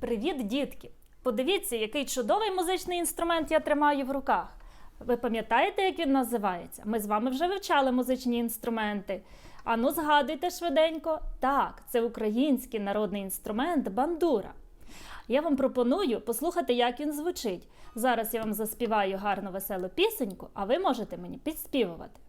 Привіт, дітки! Подивіться, який чудовий музичний інструмент я тримаю в руках. Ви пам'ятаєте, як він називається? Ми з вами вже вивчали музичні інструменти. Ану, згадуйте швиденько. Так, це український народний інструмент бандура. Я вам пропоную послухати, як він звучить. Зараз я вам заспіваю гарну веселу пісеньку, а ви можете мені підспівувати.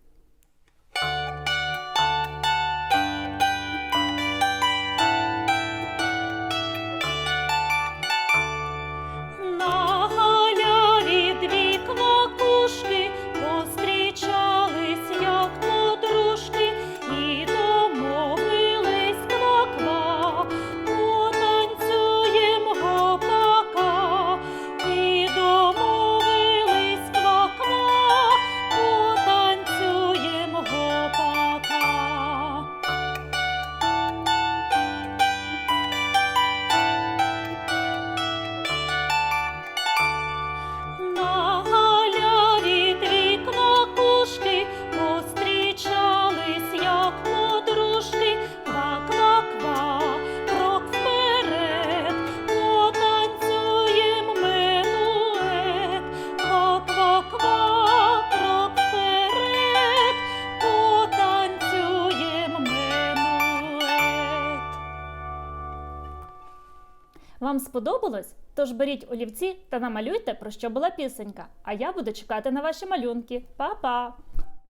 Вам сподобалось? Тож беріть олівці та намалюйте, про що була пісенька. А я буду чекати на ваші малюнки. Па-па!